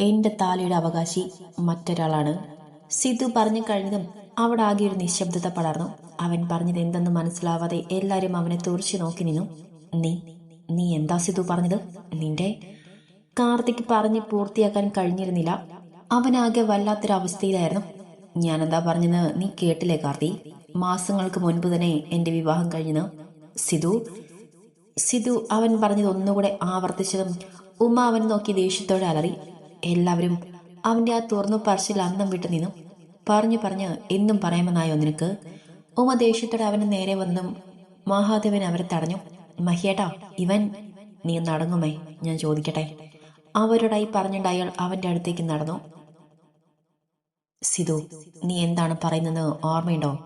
എന്റെ താലിയുടെ അവകാശി മറ്റൊരാളാണ്. സിദ്ധു പറഞ്ഞു കഴിഞ്ഞതും അവിടെ ആകെ ഒരു നിശബ്ദത പടർന്നു. അവൻ പറഞ്ഞത് എന്തെന്ന് മനസ്സിലാവാതെ എല്ലാരും അവനെ തുറച്ചു നോക്കി നിന്നു. നീ നീ എന്താ സിദ്ധു പറഞ്ഞത്? നിന്റെ കാർത്തിക് പറഞ്ഞ് പൂർത്തിയാക്കാൻ കഴിഞ്ഞിരുന്നില്ല. അവനാകെ വല്ലാത്തൊരവസ്ഥയിലായിരുന്നു. ഞാനെന്താ പറഞ്ഞത് നീ കേട്ടില്ലേ കാർത്തി? മാസങ്ങൾക്ക് മുൻപ് തന്നെ എന്റെ വിവാഹം കഴിഞ്ഞത് സിധു സിധു അവൻ പറഞ്ഞത് ഒന്നുകൂടെ ആവർത്തിച്ചതും ഉമ്മ അവൻ നോക്കി ദേഷ്യത്തോടെ അലറി. എല്ലാവരും അവന്റെ ആ തുറന്നു പറച്ചിൽ അന്തം വിട്ടു നിന്നും. പറഞ്ഞു പറഞ്ഞ് എന്നും പറയാമെന്നായോ നിനക്ക്? ഉമ ദേഷ്യത്തോടെ അവന് നേരെ വന്നും മഹാദേവൻ അവരെ തടഞ്ഞു. മഹിയേട്ടാ ഇവൻ നീ നടങ്ങുമേ ഞാൻ ചോദിക്കട്ടെ. അവരോടായി പറഞ്ഞിട്ട് അയാൾ അവന്റെ അടുത്തേക്ക് നടന്നു. സിധു നീ എന്താണ് പറയുന്നത് ഓർമ്മയുണ്ടോ?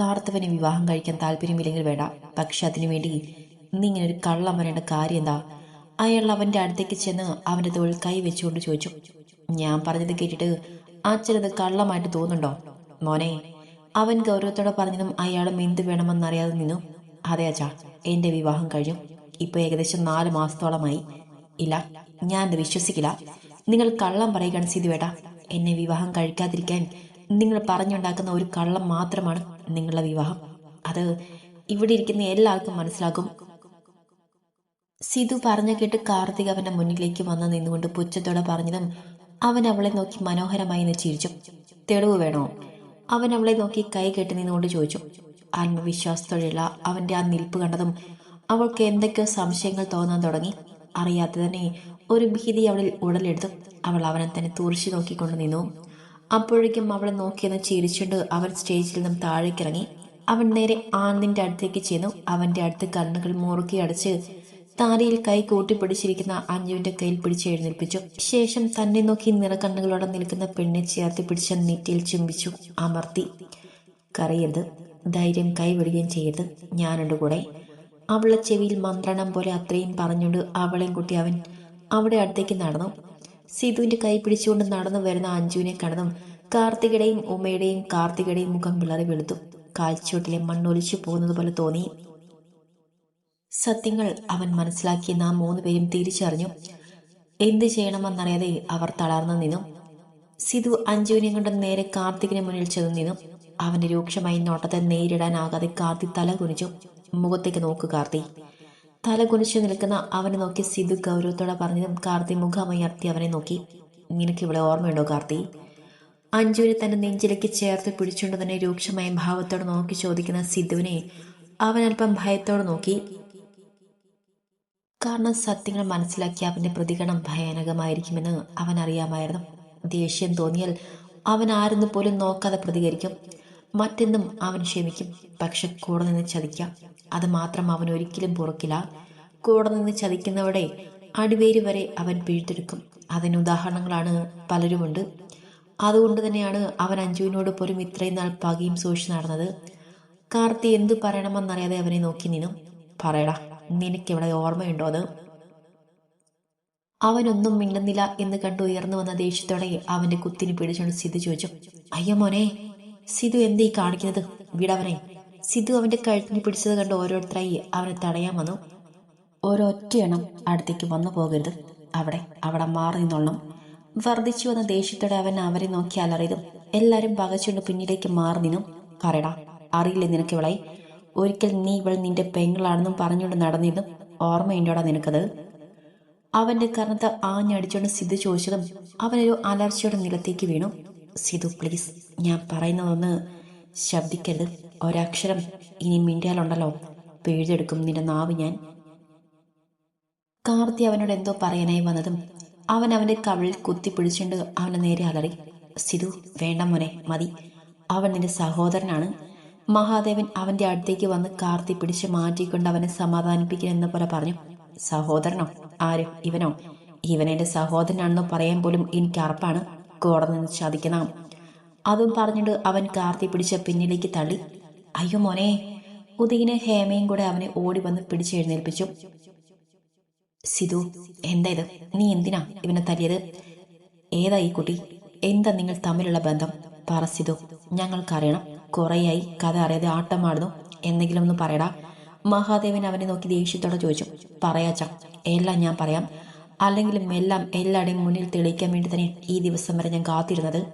കാർത്തവന് വിവാഹം കഴിക്കാൻ താല്പര്യമില്ലെങ്കിൽ വേണ്ട. പക്ഷെ അതിനുവേണ്ടി നീ ഇങ്ങനെ ഒരു കള്ളം വരേണ്ട കാര്യം എന്താ? അയാൾ അവന്റെ അടുത്തേക്ക് ചെന്ന് അവന്റെ തോൾ കൈ വെച്ചുകൊണ്ട് ചോദിച്ചു ഞാൻ പറഞ്ഞത് കേട്ടിട്ട് അച്ഛനത് കള്ളമായിട്ട് തോന്നുന്നുണ്ടോ? മോനെ അവൻ ഗൗരവത്തോടെ പറഞ്ഞതും അയാളും എന്ത് വേണമെന്നറിയാതെ നിന്നു. അതെ അച്ഛാ എന്റെ വിവാഹം കഴിഞ്ഞു. ഇപ്പൊ ഏകദേശം നാല് മാസത്തോളമായി. ഇല്ല ഞാൻ അത് വിശ്വസിക്കില്ല. നിങ്ങൾ കള്ളം പറയുകയാണ് സിധുവേട്ട എന്നെ വിവാഹം കഴിക്കാതിരിക്കാൻ നിങ്ങൾ പറഞ്ഞുണ്ടാക്കുന്ന ഒരു കള്ളം മാത്രമാണ് നിങ്ങളുടെ വിവാഹം. അത് ഇവിടെ ഇരിക്കുന്ന എല്ലാവർക്കും മനസ്സിലാക്കും. സിധു പറഞ്ഞു കേട്ട് കാർത്തിക് അവന്റെ മുന്നിലേക്ക് വന്ന് നിന്നുകൊണ്ട് പുച്ഛത്തോടെ പറഞ്ഞതും അവൻ അവളെ നോക്കി മനോഹരമായി എന്ന് ചിരിച്ചു. തെളിവ് വേണോ? അവൻ അവളെ നോക്കി കൈ കെട്ടി നിന്നുകൊണ്ട് ചോദിച്ചു. ആത്മവിശ്വാസത്തോടെയുള്ള അവന്റെ ആ നിൽപ്പ് കണ്ടതും അവൾക്ക് എന്തൊക്കെയോ സംശയങ്ങൾ തോന്നാൻ തുടങ്ങി. അറിയാതെ തന്നെ ഒരു ഭീതി അവളിൽ ഉടലെടുത്തു. അവൾ അവനെ തന്നെ തുറച്ചു നോക്കിക്കൊണ്ട് നിന്നു. അപ്പോഴേക്കും അവളെ നോക്കിയെന്ന് ചിരിച്ചുകൊണ്ട് അവൻ സ്റ്റേജിൽ നിന്നും താഴേക്കിറങ്ങി. അവൻ നേരെ ആനന്ദിന്റെ അടുത്തേക്ക് ചെന്നു. അവന്റെ അടുത്ത് കണ്ണുകൾ മുറുക്കി അടച്ച് താരയിൽ കൈ കൂട്ടിപ്പിടിച്ചിരിക്കുന്ന അഞ്ജുവിന്റെ കയ്യിൽ പിടിച്ച് എഴുന്നേൽപ്പിച്ചു. ശേഷം തന്നെ നോക്കി നിറക്കണ്ണുകളോടെ നിൽക്കുന്ന പെണ്ണെ ചേർത്തി പിടിച്ച നെറ്റിയിൽ ചുംബിച്ചു. അമർത്തി. കറിയത് ധൈര്യം കൈവിടുകയും ചെയ്യരുത്. ഞാനുണ്ട് കൂടെ. അവളെ ചെവിയിൽ മന്ത്രണം പോലെ അത്രയും പറഞ്ഞുകൊണ്ട് അവളെയും കുട്ടി അവൻ അവിടെ അടുത്തേക്ക് നടന്നു. സിധുവിന്റെ കൈ പിടിച്ചുകൊണ്ട് നടന്നു വരുന്ന അഞ്ജുവിനെ കണ്ടതും കാർത്തികയുടെയും ഉമ്മയുടെയും കാർത്തികയുടെയും മുഖം വിളറി വെളുത്തു. കാൽച്ചുവട്ടിലെ മണ്ണൊലിച്ചു പോകുന്നത് പോലെ തോന്നി. സത്യങ്ങൾ അവൻ മനസ്സിലാക്കി നാം മൂന്നുപേരും തിരിച്ചറിഞ്ഞു. എന്ത് ചെയ്യണമെന്നറിയാതെ അവർ തളർന്നു നിന്നു. സിധു അഞ്ജുവിനെ കൊണ്ട് നേരെ കാർത്തികിന് മുന്നിൽ ചെന്നു നിന്നു. അവന്റെ രൂക്ഷമായി നോട്ടത്തെ നേരിടാനാകാതെ കാർത്തി തല കുനിച്ചു. മുഖത്തേക്ക് നോക്കു കാർത്തി. തല കുനിച്ചു നിൽക്കുന്ന അവനെ നോക്കി സിധു ഗൗരവത്തോടെ പറഞ്ഞതും കാർത്തി മുഖമയർത്തി അവനെ നോക്കി. നിനക്ക് ഇവിടെ ഓർമ്മയുണ്ടോ കാർത്തി? അഞ്ജുവിനെ തന്റെ നെഞ്ചിലേക്ക് ചേർത്ത് പിടിച്ചുകൊണ്ട് തന്നെ രൂക്ഷമായ ഭാവത്തോടെ നോക്കി ചോദിക്കുന്ന സിധുവിനെ അവൻ അല്പം ഭയത്തോടെ നോക്കി. കാരണം സത്യങ്ങൾ മനസ്സിലാക്കി അവന്റെ പ്രതികരണം ഭയാനകമായിരിക്കുമെന്ന് അവൻ അറിയാമായിരുന്നു ദേഷ്യം തോന്നിയാൽ അവൻ ആരെന്ന് പോലും നോക്കാതെ പ്രതികരിക്കും. മറ്റെന്നും അവൻ ക്ഷമിക്കും. പക്ഷെ കൂടെ നിന്ന് ചതിക്കാം. അത് മാത്രം അവൻ ഒരിക്കലും പുറക്കില്ല. കൂടെ നിന്ന് ചതിക്കുന്നവടെ അടിവേര് വരെ അവൻ പിഴുത്തെടുക്കും. അതിന് ഉദാഹരണങ്ങളാണ് പലരുമുണ്ട്. അതുകൊണ്ട് തന്നെയാണ് അവൻ അഞ്ജുവിനോട് പോലും ഇത്രയും നാൾ പകയും സൂക്ഷിച്ച് നടന്നത്. കാർത്തി എന്തു പറയണമെന്നറിയാതെ അവനെ നോക്കി നിന്നു. പറയടാ. നിനക്കിവിടെ ഓർമ്മയുണ്ടോ അത്? അവനൊന്നും മിണ്ടുന്നില്ല എന്ന് കണ്ടു ഉയർന്നു വന്ന ദേഷ്യത്തോടെ അവന്റെ കുത്തിന് പിടിച്ചുകൊണ്ട് സിധു ചോദിച്ചു അയ്യോ മോനെ സിധു എന്തീ കാണിക്കുന്നത്? വിടവനെ സിധു അവന്റെ കഴുത്തിന് പിടിച്ചത് കണ്ട് ഓരോരുത്തരായി അവനെ തടയാൻ വന്നു. ഓരോറ്റയെണ്ണം അടുത്തേക്ക് വന്നു പോകരുത്. അവിടെ അവിടെ മാറി നിന്നോളണം. വർദ്ധിച്ചു വന്ന ദേഷ്യത്തോടെ അവൻ അവരെ നോക്കി അലറിയതും എല്ലാരും പകച്ചുകൊണ്ട് പിന്നിലേക്ക് മാറി നിന്നും. പറയടാ അറിയില്ലേ നിനക്ക് ഇവളെ? ഒരിക്കൽ നീ ഇവൾ നിന്റെ പെങ്ങളാണെന്നും പറഞ്ഞുകൊണ്ട് നടന്നിരുന്നു ഓർമ്മയുണ്ടോടാ നിനക്കത്? അവന്റെ കർണത്ത് ആഞ്ഞടിച്ചുകൊണ്ട് സിധു ചോദിച്ചതും അവനൊരു അലർച്ചയുടെ നിലത്തേക്ക് വീണു. സിധു പ്ലീസ് ഞാൻ പറയുന്നതൊന്ന് ശബ്ദിക്കരുത്. ഒരക്ഷരം ഇനി മിണ്ടിയാലുണ്ടല്ലോ പിഴുതെടുക്കും നിന്റെ നാവ് ഞാൻ. കാർത്തി അവനോട് എന്തോ പറയാനായി വന്നതും അവൻ അവന്റെ കവിളിൽ കുത്തിപ്പിടിച്ചുകൊണ്ട് അവനെ നേരെ അലറി. സിധു വേണ്ട മോനെ മതി. അവൻ നിന്റെ സഹോദരനാണ്. മഹാദേവൻ അവന്റെ അടുത്തേക്ക് വന്ന് കാർത്തി പിടിച്ച് മാറ്റിക്കൊണ്ട് അവനെ സമാധാനിപ്പിക്കണം എന്ന പോലെ പറഞ്ഞു സഹോദരനോ ആര്? ഇവനോ? ഇവനെന്റെ സഹോദരനാണെന്ന് പറയാൻ പോലും എനിക്ക് അറപ്പാണ്. കോടതി നിന്ന് അതും പറഞ്ഞിട്ട് അവൻ കാർത്തി പിടിച്ച പിന്നിലേക്ക് തള്ളി. അയ്യോ മോനെ ഉദയന് ഹേമയും കൂടെ അവനെ ഓടി വന്ന് പിടിച്ചെഴുന്നേൽപ്പിച്ചു സിധു എന്താ ഇത്? നീ എന്തിനാ ഇവനെ തല്ലിയത്? ഏതാ ഈ കുട്ടി? എന്താ നിങ്ങൾ തമ്മിലുള്ള ബന്ധം? പറ സിധു ഞങ്ങൾക്കറിയണം. കുറേയായി കഥ അറിയാതെ ആട്ടമാടുന്നു. എന്തെങ്കിലും ഒന്ന് പറയടാ. മഹാദേവൻ അവനെ നോക്കി ദേഷ്യത്തോടെ ചോദിച്ചു. പറയാച്ച എല്ലാം ഞാൻ പറയാം. അല്ലെങ്കിലും എല്ലാം എല്ലാവരുടെയും മുന്നിൽ തെളിയിക്കാൻ വേണ്ടി തന്നെ ഈ ദിവസം വരെ ഞാൻ കാത്തിരുന്നത്.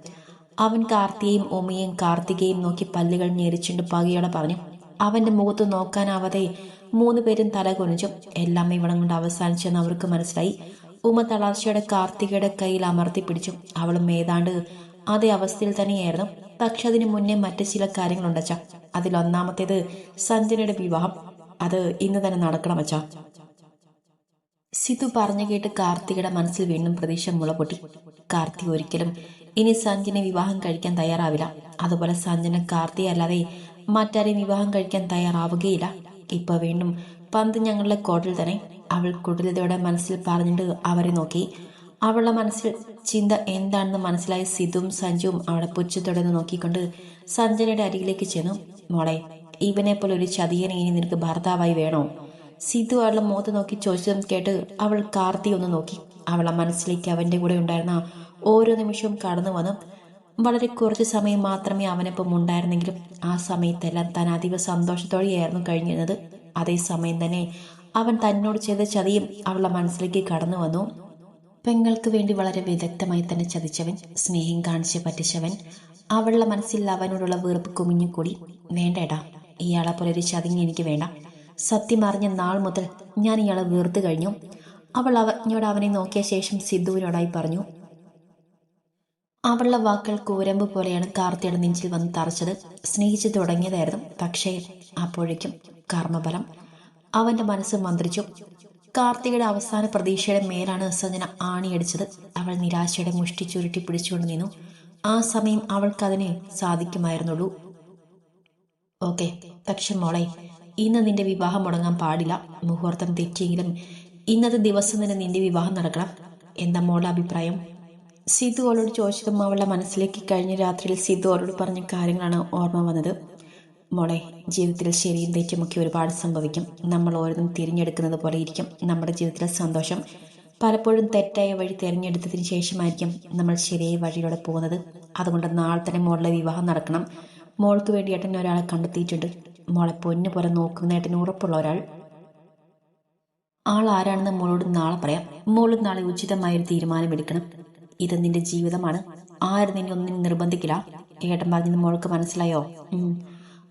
അവൻ കാർത്തിയെയും ഉമയെയും കാർത്തികയും നോക്കി പല്ലുകൾ ഞെരിച്ചുണ്ട് പകയോടെ പറഞ്ഞു. അവന്റെ മുഖത്ത് നോക്കാനാവാതെ മൂന്ന് പേരും തല കുനിച്ചു എല്ലാം ഇവിടം കൊണ്ട് അവസാനിച്ചെന്ന് അവർക്ക് മനസ്സിലായി. ഉമ തളർച്ചയുടെ കാർത്തികയുടെ കയ്യിൽ അമർത്തി പിടിച്ചു. അവളും ഏതാണ്ട് അതേ അവസ്ഥയിൽ തന്നെയായിരുന്നു. പക്ഷെ അതിന് മുന്നേ മറ്റ് ചില കാര്യങ്ങളുണ്ട് കാര്യങ്ങളുണ്ടച്ച അതിലൊന്നാമത്തേത് സഞ്ജനയുടെ വിവാഹം. അത് ഇന്ന് തന്നെ നടക്കണം അച്ഛാ. സിതു പറഞ്ഞു കേട്ട് കാർത്തികയുടെ മനസ്സിൽ വീണ്ടും പ്രതീക്ഷ മുളപൊട്ടി. കാർത്തിക ഒരിക്കലും ഇനി സഞ്ജനെ വിവാഹം കഴിക്കാൻ തയ്യാറാവില്ല. അതുപോലെ സഞ്ജന കാർത്തിക അല്ലാതെ മറ്റാരെയും വിവാഹം കഴിക്കാൻ തയ്യാറാവുകയില്ല. ഇപ്പൊ വീണ്ടും പന്ത് ഞങ്ങളുടെ കോട്ടിൽ തന്നെ. അവൾ കുടലതയുടെ മനസ്സിൽ പറഞ്ഞിട്ട് അവരെ നോക്കി. അവളുടെ മനസ്സിൽ ചിന്ത എന്താണെന്ന് മനസ്സിലായ സിതും സഞ്ജുവും അവളെ പുച്ഛത്തോടെ നോക്കിക്കൊണ്ട് സഞ്ജനയുടെ അരികിലേക്ക് ചെന്നു. മോളെ ഇവനെ പോലെ ഒരു ചതിയനെ ഇനി നിനക്ക് ഭർത്താവായി വേണോ? സിധു അവളുടെ മുഖത്ത് നോക്കി ചോദിച്ചതും കേട്ട് അവൾ കാർത്തി ഒന്ന് നോക്കി. അവളെ മനസ്സിലേക്ക് അവന്റെ കൂടെ ഉണ്ടായിരുന്ന ഓരോ നിമിഷവും കടന്നു വന്നു. വളരെ കുറച്ച് സമയം മാത്രമേ അവനൊപ്പം ഉണ്ടായിരുന്നെങ്കിലും ആ സമയത്തെല്ലാം താൻ അതീവ സന്തോഷത്തോടെയായിരുന്നു കഴിഞ്ഞിരുന്നത്. അതേസമയം തന്നെ അവൻ തന്നോട് ചെയ്ത ചതിയും അവളുടെ മനസ്സിലേക്ക് കടന്നു വന്നു. പെങ്ങൾക്ക് വേണ്ടി വളരെ വിദഗ്ധമായി തന്നെ ചതിച്ചവൻ സ്നേഹം കാണിച്ച് പറ്റിച്ചവൻ അവളുടെ മനസ്സിൽ അവനോടുള്ള വെറുപ്പ് കുമിഞ്ഞുകൂടി വേണ്ടേടാ ഇയാളെ പോലെ ഒരു ചതിങ്ങി എനിക്ക് വേണ്ട. സത്യം അറിഞ്ഞ നാൾ മുതൽ ഞാൻ ഇയാളെ വീർത്തു കഴിഞ്ഞു. അവൾ അവനോട് അവനെ നോക്കിയ ശേഷം സിദ്ധുവിനോടായി പറഞ്ഞു അവളുടെ വാക്കുകൾ കൂരമ്പ് പോലെയാണ് കാർത്തിയുടെ നെഞ്ചിൽ വന്ന് തറച്ചത്. സ്നേഹിച്ചു തുടങ്ങിയതായിരുന്നു. പക്ഷേ അപ്പോഴേക്കും കർമ്മഫലം അവന്റെ മനസ്സ് മന്ത്രിച്ചു. കാർത്തികയുടെ അവസാന പ്രതീക്ഷയുടെ മേലാണ് സജന ആണിയടിച്ചത്. അവൾ നിരാശയുടെ മുഷ്ടി ചുരുട്ടി പിടിച്ചുകൊണ്ട് നിന്നു. ആ സമയം അവൾക്കതിനെ സാധിക്കുമായിരുന്നുള്ളൂ. ഓക്കെ പക്ഷെ മോളെ ഇന്ന് നിന്റെ വിവാഹം മുടങ്ങാൻ പാടില്ല. മുഹൂർത്തം തെറ്റിയെങ്കിലും ഇന്നത്തെ ദിവസം തന്നെ നിന്റെ വിവാഹം നടക്കണം. എന്താ മോളുടെ അഭിപ്രായം? സിദ്ധു അവളോട് ചോദിച്ചതും അവളുടെ മനസ്സിലേക്ക് കഴിഞ്ഞ രാത്രിയിൽ സിദ്ധു അവളോട് പറഞ്ഞ കാര്യങ്ങളാണ് ഓർമ്മ വന്നത്. മോളെ ജീവിതത്തിൽ ശരിയും തെറ്റുമൊക്കെ ഒരുപാട് സംഭവിക്കും. നമ്മൾ ഓരോന്നും തിരഞ്ഞെടുക്കുന്നത് പോലെ ഇരിക്കും. നമ്മുടെ ജീവിതത്തിലെ സന്തോഷം പലപ്പോഴും തെറ്റായ വഴി തിരഞ്ഞെടുത്തതിന് ശേഷമായിരിക്കും നമ്മൾ ശരിയായ വഴിയിലൂടെ പോകുന്നത്. അതുകൊണ്ട് നാളെ തന്നെ മോളുടെ വിവാഹം നടക്കണം. മോൾക്ക് വേണ്ടി ഏട്ടൻ ഒരാളെ കണ്ടെത്തിയിട്ടുണ്ട്. മോളെ പൊന്നു പോലെ നോക്കുന്ന ഏട്ടന് ഉറപ്പുള്ള ഒരാൾ. ആൾ ആരാണെന്ന് മോളോട് നാളെ പറയാം. മോൾ നാളെ ഉചിതമായൊരു തീരുമാനമെടുക്കണം. ഇത് നിന്റെ ജീവിതമാണ്. ആരും നിന്നെ ഒന്നും നിർബന്ധിക്കില്ല. ഏട്ടൻ പറഞ്ഞത് മോൾക്ക് മനസ്സിലായോ.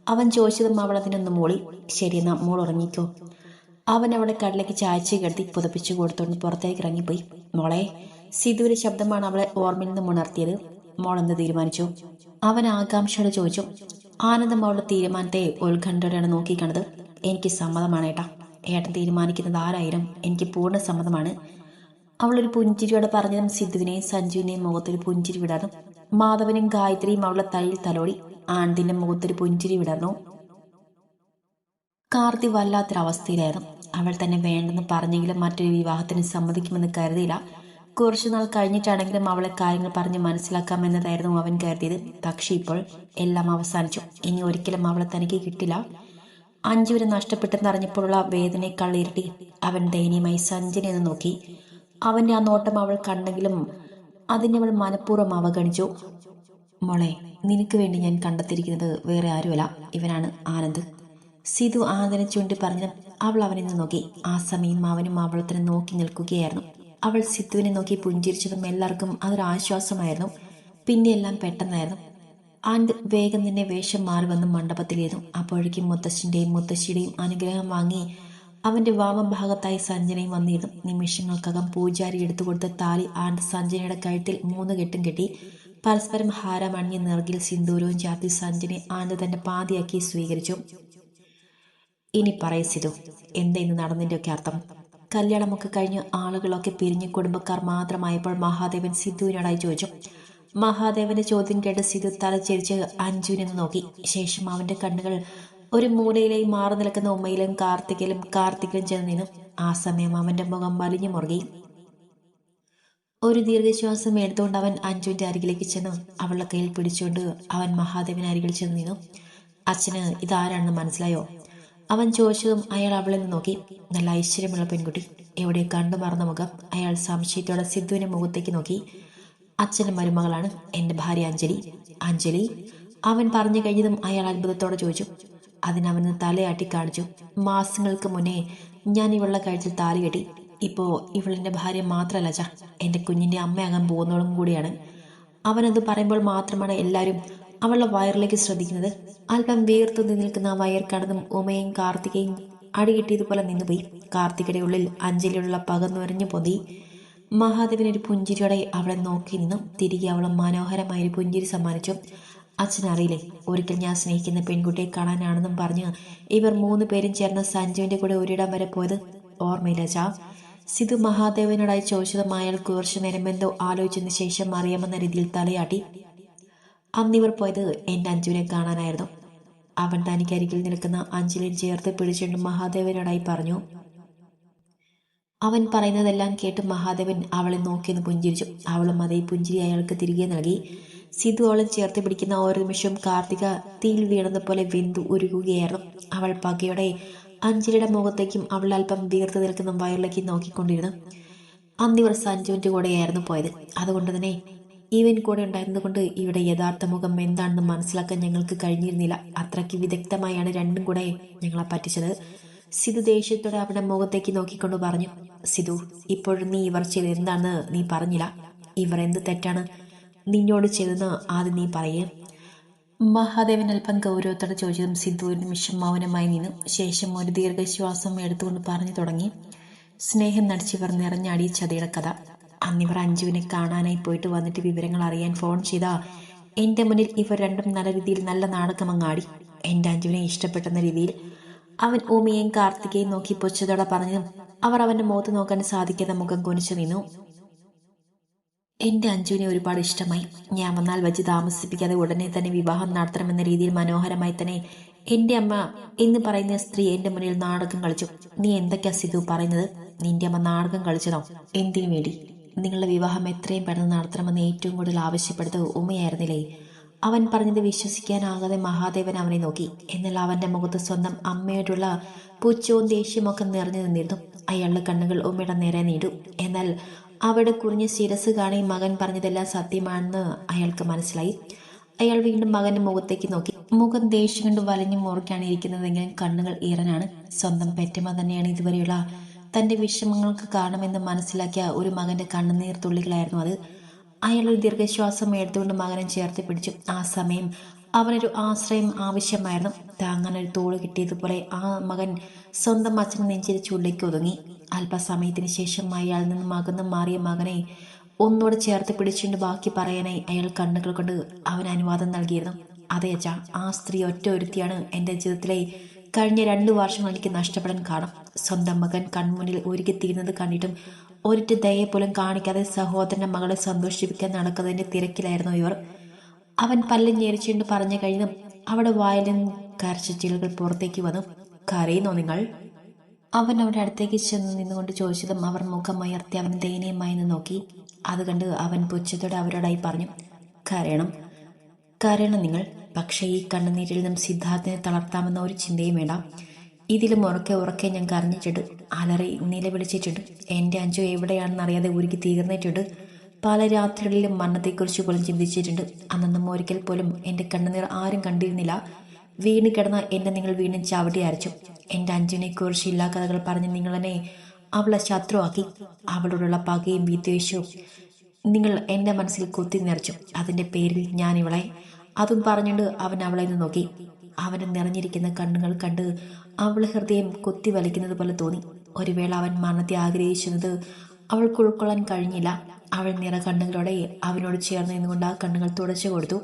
അവൻ ചോദിച്ചതും അവൾ മൂളി. ശരി എന്നാ മോൾ ഉറങ്ങിക്കോ. അവൻ അവളെ കടലേക്ക് ചായച്ച് കിടത്തി പുതപ്പിച്ചു കൊടുത്തോണ്ട് പുറത്തേക്ക് ഇറങ്ങിപ്പോയി. മോളെ സിധുവിന്റെ ശബ്ദമാണ് അവളെ ഓർമ്മയിൽ നിന്ന് ഉണർത്തിയത്. മോൾ എന്ത് തീരുമാനിച്ചു? അവൻ ആകാംക്ഷയോടെ ചോദിച്ചു. ആനന്ദം അവളുടെ തീരുമാനത്തെ ഉത്കണ്ഠയോടെയാണ് നോക്കിക്കണത് എനിക്ക് സമ്മതമാണ് ഏട്ടാ. ഏട്ടൻ തീരുമാനിക്കുന്നത് ആരായാലും എനിക്ക് പൂർണ സമ്മതമാണ്. അവളൊരു പുഞ്ചിരിയോടെ പറഞ്ഞതും സിദ്ധുവിനെയും സഞ്ജുവിനെയും മുഖത്തൊരു പുഞ്ചിരി വിടാനും മാധവനും ഗായത്രിയും അവളുടെ തലയിൽ തലോടി. ആനന്ദിന്റെ മുഖത്തൊരു പുഞ്ചിരി വിടർന്നു. കാർത്തി വല്ലാത്തൊരവസ്ഥയിലായിരുന്നു. അവൾ തന്നെ വേണ്ടെന്ന് പറഞ്ഞെങ്കിലും മറ്റൊരു വിവാഹത്തിന് സമ്മതിക്കുമെന്ന് കരുതിയില്ല. കുറച്ചുനാൾ കഴിഞ്ഞിട്ടാണെങ്കിലും അവളെ കാര്യങ്ങൾ പറഞ്ഞ് മനസ്സിലാക്കാമെന്നതായിരുന്നു അവൻ കരുതിയത്. പക്ഷെ ഇപ്പോൾ എല്ലാം അവസാനിച്ചു. ഇനി ഒരിക്കലും അവളെ തനിക്ക് കിട്ടില്ല. അഞ്ജുവിനെ നഷ്ടപ്പെട്ടെന്നറിഞ്ഞപ്പോഴുള്ള വേദനയെ ഇരട്ടി അവൻ ദയനീയമായി സഞ്ജനെ എന്ന് നോക്കി. അവന്റെ ആ നോട്ടം അവൾ കണ്ടെങ്കിലും അതിനെ അവൾ മനഃപൂർവം അവഗണിച്ചു. മോളെ നിനക്ക് വേണ്ടി ഞാൻ കണ്ടെത്തിയിരിക്കുന്നത് വേറെ ആരുമല്ല. ഇവനാണ് ആനന്ദ്. സിധു ആനന്ദിനെ ചൂണ്ടി പറഞ്ഞു അവൾ അവനെ നോക്കി. ആ സമയം അവനും അവൾ തന്നെ നോക്കി നിൽക്കുകയായിരുന്നു. അവൾ സിദ്ധുവിനെ നോക്കി പുഞ്ചിരിച്ചതും എല്ലാവർക്കും അതൊരു ആശ്വാസമായിരുന്നു. പിന്നെ എല്ലാം പെട്ടെന്നായിരുന്നു. ആൻഡ് വേഗം തന്നെ വേഷം മാറി വന്ന് മണ്ഡപത്തിലേതും അപ്പോഴേക്കും മുത്തശ്ശിന്റെയും മുത്തശ്ശിയുടെയും അനുഗ്രഹം വാങ്ങി അവന്റെ വാമഭാഗത്തായി സഞ്ജനയും വന്നിരുന്നു. നിമിഷങ്ങൾക്കകം പൂജാരി എടുത്തു കൊടുത്ത താലി ആണ്ട് സഞ്ജനയുടെ കഴുത്തിൽ മൂന്ന് കെട്ടും കെട്ടി പരസ്പരം ഹാരമണിഞ്ഞ് നെറുകിൽ സിന്ദൂരവും ചാർത്തി സഞ്ജനെ ആണ്ട് തന്റെ പാതിയാക്കി സ്വീകരിച്ചു. ഇനി പറയസിതു എന്താ ഇന്ന് നടന്നതിന്റെയൊക്കെ അർത്ഥം? കല്യാണമൊക്കെ കഴിഞ്ഞ് ആളുകളൊക്കെ പിരിഞ്ഞ് കുടുംബക്കാർ മാത്രമായപ്പോൾ മഹാദേവൻ സിദ്ധുവിനോടായി ചോദിച്ചു. മഹാദേവന്റെ ചോദ്യം കേട്ട് സിദ്ധു തലചരിച്ച് അഞ്ജുവിനെ നോക്കി. ശേഷം അവന്റെ കണ്ണുകൾ ഒരു മൂലയിലായി മാറി നിൽക്കുന്ന ഉമ്മയിലും കാർത്തികയിലും കാർത്തികൻ ചെന്ന് നിന്നു. ആ സമയം അവന്റെ മുഖം വലിഞ്ഞു മുറുകി. ഒരു ദീർഘശ്വാസം എടുത്തുകൊണ്ട് അവൻ അഞ്ജുവിന്റെ അരികിലേക്ക് ചെന്നു. അവളുടെ കയ്യിൽ പിടിച്ചുകൊണ്ട് അവൻ മഹാദേവൻ അരികിൽ ചെന്ന് നിന്നു. അച്ഛന് ഇതാരാണെന്ന് മനസ്സിലായോ? അവൻ ചോദിച്ചതും അയാൾ അവളെ നിന്ന് നോക്കി. നല്ല ഐശ്വര്യമുള്ള പെൺകുട്ടി. എവിടെ കണ്ടു മറന്ന മുഖം. അയാൾ സംശയത്തോടെ സിദ്ധുവിന്റെ മുഖത്തേക്ക് നോക്കി. അച്ഛന്റെ മരുമകളാണ് എന്റെ ഭാര്യ അഞ്ജലി. അഞ്ജലി? അവൻ പറഞ്ഞു കഴിഞ്ഞതും അയാൾ അത്ഭുതത്തോടെ ചോദിച്ചു. അതിനവന് തലയാട്ടി കാണിച്ചു. മാസങ്ങൾക്ക് മുന്നേ ഞാൻ ഇവളുടെ കഴുത്തിൽ താലി കെട്ടി. ഇപ്പോൾ ഇവളെന്റെ ഭാര്യ മാത്രമല്ല ചാ എന്റെ കുഞ്ഞിന്റെ അമ്മയാകാൻ പോകുന്നവളും കൂടിയാണ്. അവനത് പറയുമ്പോൾ മാത്രമാണ് എല്ലാവരും അവളുടെ വയറിലേക്ക് ശ്രദ്ധിക്കുന്നത്. അല്പം വീർത്തു നിൽക്കുന്ന ആ വയർ കടന്നും ഉമയും കാർത്തികയും അടികിട്ടിയതുപോലെ നിന്നുപോയി. കാർത്തികയുടെ ഉള്ളിൽ അഞ്ജലിയുള്ള പകന്നുരഞ്ഞു പൊന്തി. മഹാദേവൻ ഒരു പുഞ്ചിരിയോടെ അവളെ നോക്കി നിന്നും. തിരികെ അവളെ മനോഹരമായ ഒരു പുഞ്ചിരി സമ്മാനിച്ചു. അച്ഛനറിയില്ലേ ഒരിക്കൽ ഞാൻ സ്നേഹിക്കുന്ന പെൺകുട്ടിയെ കാണാനാണെന്നും പറഞ്ഞ് ഇവർ മൂന്ന് പേരും ചേർന്ന് സഞ്ജുവിന്റെ കൂടെ ഒരിടം വരെ പോയത് ഓർമ്മയില്ല ചാ. സിധു മഹാദേവനോടായി ചോദിച്ചതും അയാൾ കുറച്ചു നേരം എന്തോ ആലോചിച്ചതിന് ശേഷം അറിയാമെന്ന രീതിയിൽ തലയാട്ടി. അന്നിവർ പോയത് എന്റെ അഞ്ജുവിനെ കാണാനായിരുന്നു. അവൻ തനിക്കരികിൽ നിൽക്കുന്ന അഞ്ജലിൻ ചേർത്ത് പിടിച്ചുകൊണ്ട് മഹാദേവനോടായി പറഞ്ഞു. അവൻ പറയുന്നതെല്ലാം കേട്ട് മഹാദേവൻ അവളെ നോക്കിയെന്ന് പുഞ്ചിരിച്ചു. അവളും അതേ പുഞ്ചിരി അയാൾക്ക് തിരികെ നൽകി. സിധു അവളെ ചേർത്ത് പിടിക്കുന്ന ഓരോ നിമിഷവും കാർത്തിക തീയിൽ വീണതുപോലെ വെന്തു ഉരുകുകയായിരുന്നു. അവൾ പകയോടെ അഞ്ജലിയുടെ മുഖത്തേക്കും അവൾ അല്പം വീർത്ത് നിൽക്കുന്ന വയറിലേക്ക് നോക്കിക്കൊണ്ടിരുന്നു. അന്നിവർ സഞ്ജുവിന്റെ കൂടെയായിരുന്നു പോയത്. അതുകൊണ്ട് തന്നെ ഇവൻ കൂടെ ഉണ്ടായിരുന്നതുകൊണ്ട് ഇവിടെ യഥാർത്ഥ മുഖം എന്താണെന്ന് മനസ്സിലാക്കാൻ ഞങ്ങൾക്ക് കഴിഞ്ഞിരുന്നില്ല. അത്രയ്ക്ക് വിദഗ്ധമായാണ് രണ്ടും കൂടെ ഞങ്ങളെ പറ്റിച്ചത്. സിധു ദേഷ്യത്തോടെ അവരുടെ മുഖത്തേക്ക് നോക്കിക്കൊണ്ട് പറഞ്ഞു സിധു ഇപ്പോഴും നീ ഇവർ ചെയ്ത് എന്താണെന്ന് നീ പറഞ്ഞില്ല. ഇവർ എന്ത് തെറ്റാണ് നിന്നോട് ചെയ്തെന്ന് ആദ്യം നീ പറയേ. മഹാദേവൻ അല്പം ഗൗരവത്തോടെ ചോദിച്ചതും സിദ്ധു ഒരു നിമിഷം മൗനമായി നിന്നു ശേഷം ഒരു ദീർഘശ്വാസം എടുത്തുകൊണ്ട് പറഞ്ഞു തുടങ്ങി. സ്നേഹം നടിച്ചിവർ നിറഞ്ഞാടി ചതിയുടെ കഥ. അന്നിവർ അഞ്ജുവിനെ കാണാനായി പോയിട്ട് വന്നിട്ട് വിവരങ്ങൾ അറിയാൻ ഫോൺ ചെയ്താ. എന്റെ മുന്നിൽ ഇവർ രണ്ടും നല്ല രീതിയിൽ നല്ല നാടകമങ്ങാടി. എന്റെ അഞ്ജുവിനെ ഇഷ്ടപ്പെട്ടെന്ന രീതിയിൽ. അവൻ ഊമിയെയും കാർത്തികയും നോക്കി പൊച്ചതോടെ പറഞ്ഞു അവർ അവന്റെ മുഖത്ത് നോക്കാൻ സാധിക്കാതെ മുഖം കുനിച്ചു നിന്നു. എന്റെ അഞ്ജുവിനെ ഒരുപാട് ഇഷ്ടമായി. ഞാൻ വന്നാൽ വച്ച് താമസിപ്പിക്കാതെ ഉടനെ തന്നെ വിവാഹം നടത്തണമെന്ന രീതിയിൽ മനോഹരമായി തന്നെ എന്റെ അമ്മ എന്ന് പറയുന്ന സ്ത്രീ എന്റെ മുന്നിൽ നാടകം കളിച്ചു. നീ എന്തൊക്കെയാ സിധു പറയുന്നത്? നിന്റെ അമ്മ നാടകം കളിച്ചതോ? എന്തിനു വേണ്ടി? നിങ്ങളുടെ വിവാഹം എത്രയും പെട്ടെന്ന് നടത്തണമെന്ന് ഏറ്റവും കൂടുതൽ ആവശ്യപ്പെടുത്ത ഉമ്മയായിരുന്നില്ലേ? അവൻ പറഞ്ഞത് വിശ്വസിക്കാനാകാതെ മഹാദേവൻ അവനെ നോക്കി. എന്നാൽ അവന്റെ മുഖത്ത് സ്വന്തം അമ്മയോടുള്ള പുച്ഛവും ദേഷ്യമൊക്കെ നിറഞ്ഞു നിന്നിരുന്നു. അയാളുടെ കണ്ണുകൾ ഉമ്മയുടെ നേരെ നീടും എന്നാൽ അവിടെ കുറിഞ്ഞ ശിരസ് കാണി മകൻ പറഞ്ഞതെല്ലാം സത്യമാണെന്ന് അയാൾക്ക് മനസ്സിലായി. അയാൾ വീണ്ടും മകന്റെ മുഖത്തേക്ക് നോക്കി. മുഖം ദേഷ്യം കൊണ്ട് വലഞ്ഞു മോർക്കാണ് ഇരിക്കുന്നതെങ്കിലും കണ്ണുകൾ ഈറനാണ്. സ്വന്തം പെറ്റമ്മ തന്നെയാണ് ഇതുവരെയുള്ള തന്റെ വിഷമങ്ങൾക്ക് കാരണമെന്ന് മനസ്സിലാക്കിയ ഒരു മകന്റെ കണ്ണുനീർ തുള്ളികളായിരുന്നു അത്. അയാൾ ഒരു ദീർഘശ്വാസം എടുത്തുകൊണ്ട് മകനെ ചേർത്ത് പിടിച്ചു. ആ സമയം അവനൊരു ആശ്രയം ആവശ്യമായിരുന്നു. താങ്ങാനൊരു തോൾ കിട്ടിയതുപോലെ ആ മകൻ സ്വന്തം അച്ഛൻ നെഞ്ചിൽ ചുള്ളിക്ക് ഒതുങ്ങി. അല്പസമയത്തിന് ശേഷം അയാളിൽ നിന്നും അകന്നു മാറിയ മകനെ ഒന്നുകൂടെ ചേർത്ത് പിടിച്ചുകൊണ്ട് ബാക്കി പറയാനായി അയാൾ കണ്ണുകൾ കൊണ്ട് അവൻ അനുവാദം നൽകിയിരുന്നു. അതെ അച്ഛാ ആ സ്ത്രീ ഒറ്റ ഒരുത്തിയാണ്. എന്റെ ജീവിതത്തിലെ കഴിഞ്ഞ രണ്ടു വർഷങ്ങൾ എനിക്ക് നഷ്ടപ്പെടാൻ കാണും സ്വന്തം മകൻ കൺമുന്നിൽ ഒരുക്കി തീരുന്നത് കണ്ടിട്ടും ഒരിട്ട് ദയെ പോലും കാണിക്കാതെ സഹോദരന്റെ മകളെ സന്തോഷിപ്പിക്കാൻ നടക്കുന്നതിന്റെ തിരക്കിലായിരുന്നു ഇവർ. അവൻ പല്ല് പറഞ്ഞു കഴിഞ്ഞതും അവിടെ വായിൽ നിന്ന് കരച്ച ചിലകൾ പുറത്തേക്ക് വന്നു. കരയുന്നോ നിങ്ങൾ? അവൻ അവിടെ അടുത്തേക്ക് ചെന്ന് നിന്നുകൊണ്ട് ചോദിച്ചതും അവർ മുഖമുയർത്തി അവൻ ദയനീയമായി നിന്ന് നോക്കി. അത് കണ്ട് അവൻ പുച്ഛത്തോടെ അവരോടായി പറഞ്ഞു കരയണം കരയണം നിങ്ങൾ. പക്ഷേ ഈ കണ്ണുനീരിൽ നിന്നും സിദ്ധാർത്ഥിനെ തളർത്താമെന്ന ഒരു ചിന്തയും വേണ്ട. ഇതിലും ഉറക്കെ ഉറക്കെ ഞാൻ കരഞ്ഞിട്ടുണ്ട്. അലറി നിലവിളിച്ചിട്ടുണ്ട്. എന്റെ അഞ്ചു എവിടെയാണെന്ന് അറിയാതെ ഉരുക്കി തീർന്നിട്ടുണ്ട്. പല രാത്രികളിലും മരണത്തെക്കുറിച്ച് പോലും ചിന്തിച്ചിട്ടുണ്ട്. അന്നൊന്നും ഒരിക്കൽ പോലും എന്റെ കണ്ണുനീർ ആരും കണ്ടിരുന്നില്ല. വീണ് കിടന്ന എന്നെ നിങ്ങൾ വീണ്ടും ചവിട്ടി അരച്ചു. എന്റെ അഞ്ജുനെ കുറിച്ച് ഇല്ലാ കഥകൾ പറഞ്ഞ് നിങ്ങളെന്നെ അവളെ ശത്രുവാക്കി. അവളോടുള്ള പകയും വിദ്വേഷവും നിങ്ങൾ എന്റെ മനസ്സിൽ കുത്തി നിറച്ചു. അതിന്റെ പേരിൽ ഞാൻ ഇവളെ. അതും പറഞ്ഞുകൊണ്ട് അവൻ അവളെ നിന്ന് നോക്കി. അവന് നിറഞ്ഞിരിക്കുന്ന കണ്ണുകൾ കണ്ട് അവളെ ഹൃദയം കൊത്തി വലിക്കുന്നത് പോലെ തോന്നി. ഒരു വേള അവൻ മരണത്തെ ആഗ്രഹിച്ചിരുന്നത് അവൾക്ക് ഉൾക്കൊള്ളാൻ കഴിഞ്ഞില്ല. അവൾ നിറ കണ്ണുകളോടെ അവനോട് ചേർന്ന് നിന്നുകൊണ്ട് ആ കണ്ണുകൾ തുടച്ചു കൊടുത്തു.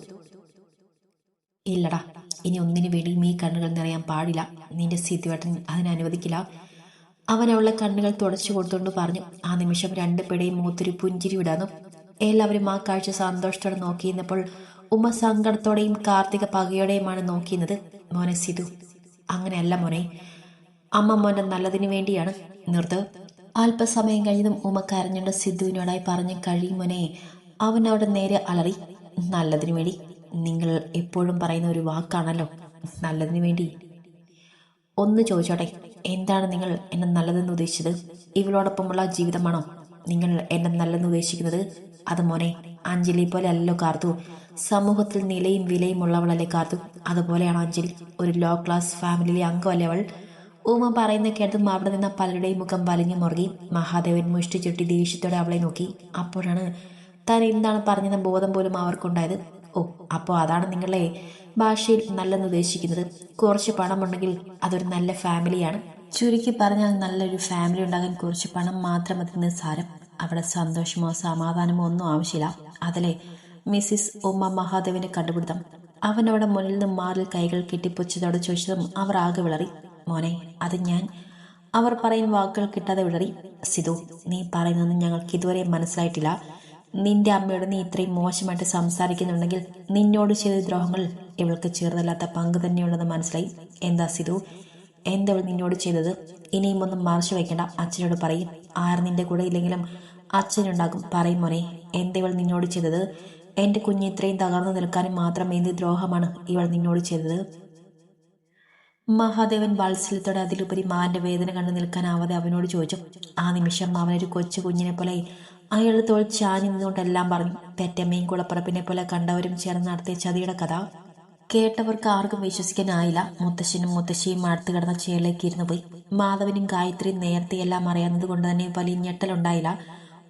ഇല്ലടാ ഇനി ഒന്നിനു വേണ്ടിയും ഈ കണ്ണുകൾ നിറയാൻ പാടില്ല. നിന്റെ സ്ഥിതിവട്ടൻ അതിനെ അനുവദിക്കില്ല. അവൻ അവളുടെ കണ്ണുകൾ തുടച്ചു കൊടുത്തുകൊണ്ട് പറഞ്ഞു ആ നിമിഷം രണ്ടു പേടെയും മുഖത്തൊരു പുഞ്ചിരി വിടാനും എല്ലാവരും ആ കാഴ്ച സന്തോഷത്തോടെ നോക്കിയിരുന്നപ്പോൾ ഉമ്മ സങ്കടത്തോടെയും കാർത്തിക പകയോടെയുമാണ് നോക്കിയിരുന്നത്. മോനെ സിതു അങ്ങനെയല്ല മോനെ. അമ്മ മോനെ നല്ലതിന് വേണ്ടിയാണ്. നിർത്ത്. അല്പസമയം കഴിഞ്ഞതും ഉമ സിദ്ധുവിനോടായി പറഞ്ഞു കഴിയും മുനെ അവൻ അവിടെ നേരെ അലറി നല്ലതിനു വേണ്ടി നിങ്ങൾ എപ്പോഴും പറയുന്ന ഒരു വാക്കാണല്ലോ നല്ലതിനു വേണ്ടി. ഒന്ന് ചോദിച്ചോട്ടെ എന്താണ് നിങ്ങൾ എന്നെ നല്ലതെന്ന് ഉദ്ദേശിച്ചത്? ഇവളോടൊപ്പമുള്ള ജീവിതമാണോ നിങ്ങൾ എന്നെ നല്ലതെന്ന് ഉദ്ദേശിക്കുന്നത്? അത് മോനെ അഞ്ജലി പോലെ അല്ലല്ലോ കാർത്തു. സമൂഹത്തിൽ നിലയും വിലയും ഉള്ളവളല്ലേ കാർത്തു. അതുപോലെയാണ് അഞ്ജലി? ഒരു ലോ ക്ലാസ് ഫാമിലിയിലെ അംഗമല്ലേ അവൾ? ഉമ പറയുന്ന കേട്ടതും അവിടെ നിന്ന് പലരുടെയും മുഖം വലിഞ്ഞു മുറുകി. മഹാദേവൻ മുഷ്ടി ചുട്ടി ദേഷ്യത്തോടെ അവളെ നോക്കി. അപ്പോഴാണ് താൻ എന്താണ് പറഞ്ഞെന്ന ബോധം പോലും അവർക്കുണ്ടായത്. ഓ അപ്പോൾ അതാണ് നിങ്ങളെ ഭാഷയിൽ നല്ലെന്ന് ഉദ്ദേശിക്കുന്നത്. കുറച്ച് പണമുണ്ടെങ്കിൽ അതൊരു നല്ല ഫാമിലിയാണ്. ചുരുക്കി പറഞ്ഞാൽ നല്ലൊരു ഫാമിലി ഉണ്ടാകാൻ കുറച്ച് പണം മാത്രം അതിന് സാരം. അവിടെ സന്തോഷമോ സമാധാനമോ ഒന്നും ആവശ്യമില്ല. അതിലെ മിസ്സിസ് ഉമ്മ മഹാദേവിനെ കണ്ടുപിടുത്തം. അവൻ അവിടെ മുന്നിൽ നിന്ന് മാറിൽ കൈകൾ കെട്ടിപ്പൊച്ചതോടെ ചോദിച്ചതും അവർ ആകെ വിളറി. മോനെ അത് ഞാൻ. അവർ പറയും വാക്കുകൾ കിട്ടാതെ വിളറി സിധു നീ പറയുന്നതൊന്നും ഞങ്ങൾക്ക് ഇതുവരെ മനസ്സിലായിട്ടില്ല. നിന്റെ അമ്മയോട് നീ ഇത്രയും മോശമായിട്ട് സംസാരിക്കുന്നുണ്ടെങ്കിൽ നിന്നോട് ചെയ്ത ദ്രോഹങ്ങൾ ഇവൾക്ക് ചേർന്നല്ലാത്ത പങ്ക് തന്നെയുണ്ടെന്ന് മനസ്സിലായി. എന്താ സിധു എന്തവൾ നിന്നോട് ചെയ്തത്? ഇനിയും ഒന്നും മറച്ചു വയ്ക്കേണ്ട അച്ഛനോട് പറയും. ആർ നിന്റെ കൂടെ ഇല്ലെങ്കിലും അച്ഛനുണ്ടാകും. പറയും മോനെ എന്തവൾ നിന്നോട് ചെയ്തത്? എന്റെ കുഞ്ഞ് ഇത്രയും തകർന്നു നിൽക്കാനും മാത്രം എന്ത് ദ്രോഹമാണ് ഇവൾ നിന്നോട് ചെയ്തത്? മഹാദേവൻ വാത്സല്യത്തോടെ അതിലുപരി മാന്റെ വേദന കണ്ടു നിൽക്കാനാവാതെ അവനോട് ചോദിച്ചു ആ നിമിഷം അവനൊരു കൊച്ചു കുഞ്ഞിനെ പോലെ അയാളുടെ തോൾ ചാഞ്ഞു നിന്നുകൊണ്ടെല്ലാം പറഞ്ഞു. പെറ്റമ്മയും കുളപ്പറപ്പിനെ പോലെ കണ്ടവരും ചേർന്ന് നടത്തിയ ചതിയുടെ കഥ കേട്ടവർക്ക് ആർക്കും വിശ്വസിക്കാനായില്ല. മുത്തശ്ശനും മുത്തശ്ശിയും അടുത്ത് കിടന്ന ചേറിലേക്ക് ഇരുന്നു പോയി. മാധവനും ഗായത്രിയും നേരത്തെ എല്ലാം അറിയാവുന്നത് കൊണ്ട് തന്നെ വലിയ ഞെട്ടലുണ്ടായില്ല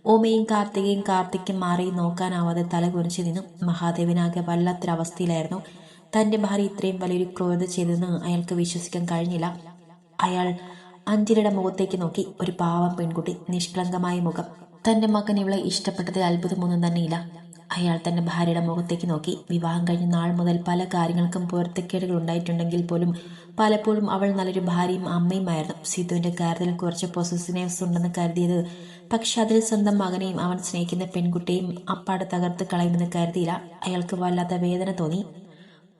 ഓമയും കാർത്തികയും കാർത്തിക്കും മാറി നോക്കാനാവാതെ തല കുനിച്ചു നിന്നു. മഹാദേവനാകെ വല്ലാത്തൊരവസ്ഥയിലായിരുന്നു. തന്റെ ഭാര്യ ഇത്രയും വലിയൊരു ക്രൂരത ചെയ്തെന്ന് അയാൾക്ക് വിശ്വസിക്കാൻ കഴിഞ്ഞില്ല. അയാൾ അഞ്ജലിയുടെ മുഖത്തേക്ക് നോക്കി. ഒരു പാവം പെൺകുട്ടി നിഷ്കളങ്കമായ മുഖം. തന്റെ മകൻ ഇവളെ ഇഷ്ടപ്പെട്ടതിൽ അത്ഭുതമൊന്നും തന്നെയില്ല. അയാൾ തന്റെ ഭാര്യയുടെ മുഖത്തേക്ക് നോക്കി. വിവാഹം കഴിഞ്ഞ നാൾ മുതൽ പല കാര്യങ്ങൾക്കും പൊരുത്തക്കേടുകൾ ഉണ്ടായിട്ടുണ്ടെങ്കിൽ പോലും പലപ്പോഴും അവൾ നല്ലൊരു ഭാര്യയും അമ്മയുമായിരുന്നു. സിധുവിന്റെ കാര്യത്തിൽ കുറച്ച് പൊസസിനെസ് ഉണ്ടെന്ന് കരുതിയത് പക്ഷെ അതിൽ സ്വന്തം മകനെയും അവൻ സ്നേഹിക്കുന്ന പെൺകുട്ടിയെയും അപ്പാടെ തകർത്ത് കളയുമെന്ന് കരുതിയില്ല. അയാൾക്ക് വല്ലാത്ത വേദന തോന്നി.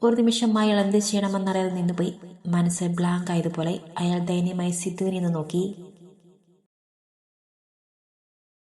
ഒരു നിമിഷം അയാൾ എന്ത് ചെയ്യണമെന്നറിയാതെ നിന്നുപോയി. മനസ്സ് ബ്ലാങ്ക് ആയതുപോലെ അയാൾ ദയനീയമായി സിദ്ധുവിനെ നിന്ന് നോക്കി.